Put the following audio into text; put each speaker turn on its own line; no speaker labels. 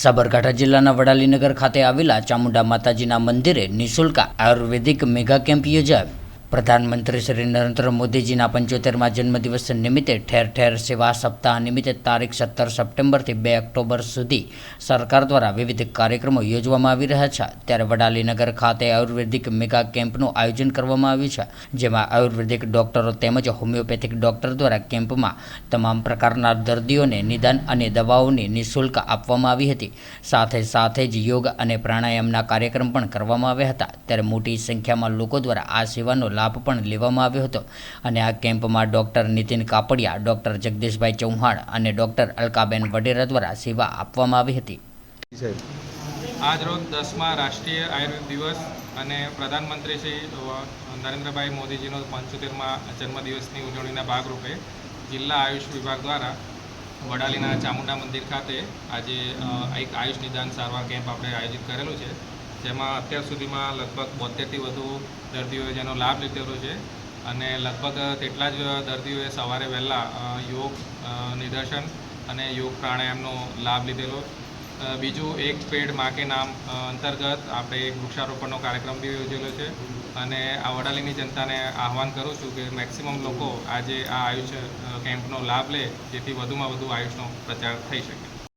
સાબરકાંઠા જિલ્લાના વડાલીનગર ખાતે આવેલા ચામુંડા માતાજીના મંદિરે નિઃશુલ્ક આયુર્વેદિક મેગા કેમ્પ યોજાયો. પ્રધાનમંત્રી શ્રી નરેન્દ્ર મોદીજીના પંચોતેરમાં જન્મદિવસ નિમિત્તે ઠેર ઠેર સેવા સપ્તાહ નિમિત્તે તારીખ સત્તર સપ્ટેમ્બરથી બે ઓક્ટોબર સુધી સરકાર દ્વારા વિવિધ કાર્યક્રમો યોજવામાં આવી રહ્યા છે. ત્યારે વડાલીનગર ખાતે આયુર્વેદિક મેગા કેમ્પનું આયોજન કરવામાં આવ્યું છે, જેમાં આયુર્વેદિક ડોક્ટરો તેમજ હોમિયોપેથિક ડોક્ટર દ્વારા કેમ્પમાં તમામ પ્રકારના દર્દીઓને નિદાન અને દવાઓની નિઃશુલ્ક આપવામાં આવી હતી. સાથે સાથે જ યોગ અને પ્રાણાયામના કાર્યક્રમ પણ કરવામાં આવ્યા હતા. ત્યારે મોટી સંખ્યામાં લોકો દ્વારા આ સેવાનો લાભ પણ લેવામાં આવ્યો હતો. અને આ કેમ્પમાં ડૉક્ટર નીતિન કાપડિયા, ડૉક્ટર જગદીશભાઈ ચૌહાણ અને ડૉક્ટર અલકાબેન વડેરા દ્વારા સેવા આપવામાં આવી હતી.
આજરોજ
આજ રોજ દસમા રાષ્ટ્રીય આયુર્વેદ દિવસ અને પ્રધાનમંત્રી શ્રી નરેન્દ્રભાઈ મોદીજીનો પંચોતેરમાં જન્મદિવસની ઉજવણીના ભાગરૂપે જિલ્લા આયુષ વિભાગ દ્વારા વડાલીના ચામુંડા મંદિર ખાતે આજે એક આયુષ નિદાન સારવાર કેમ્પ આપણે આયોજિત કરેલું છે. જેમાં અત્યાર સુધીમાં લગભગ બોતેરથી વધુ દર્દીઓએ જેનો લાભ લીધેલો છે. અને લગભગ તેટલા જ દર્દીઓએ સવારે વહેલા યોગ નિદર્શન અને યોગ પ્રાણાયામનો લાભ લીધેલો. બીજું એક પેડ માકે નામ અંતર્ગત આપણે એક વૃક્ષારોપણનો કાર્યક્રમ બી યોજેલો છે. અને આ વડાલીની જનતાને આહવાન કરું છું કે મેક્સિમમ લોકો આજે આ આયુષ કેમ્પનો લાભ લે, જેથી વધુમાં વધુ આયુષનો પ્રચાર થઈ શકે.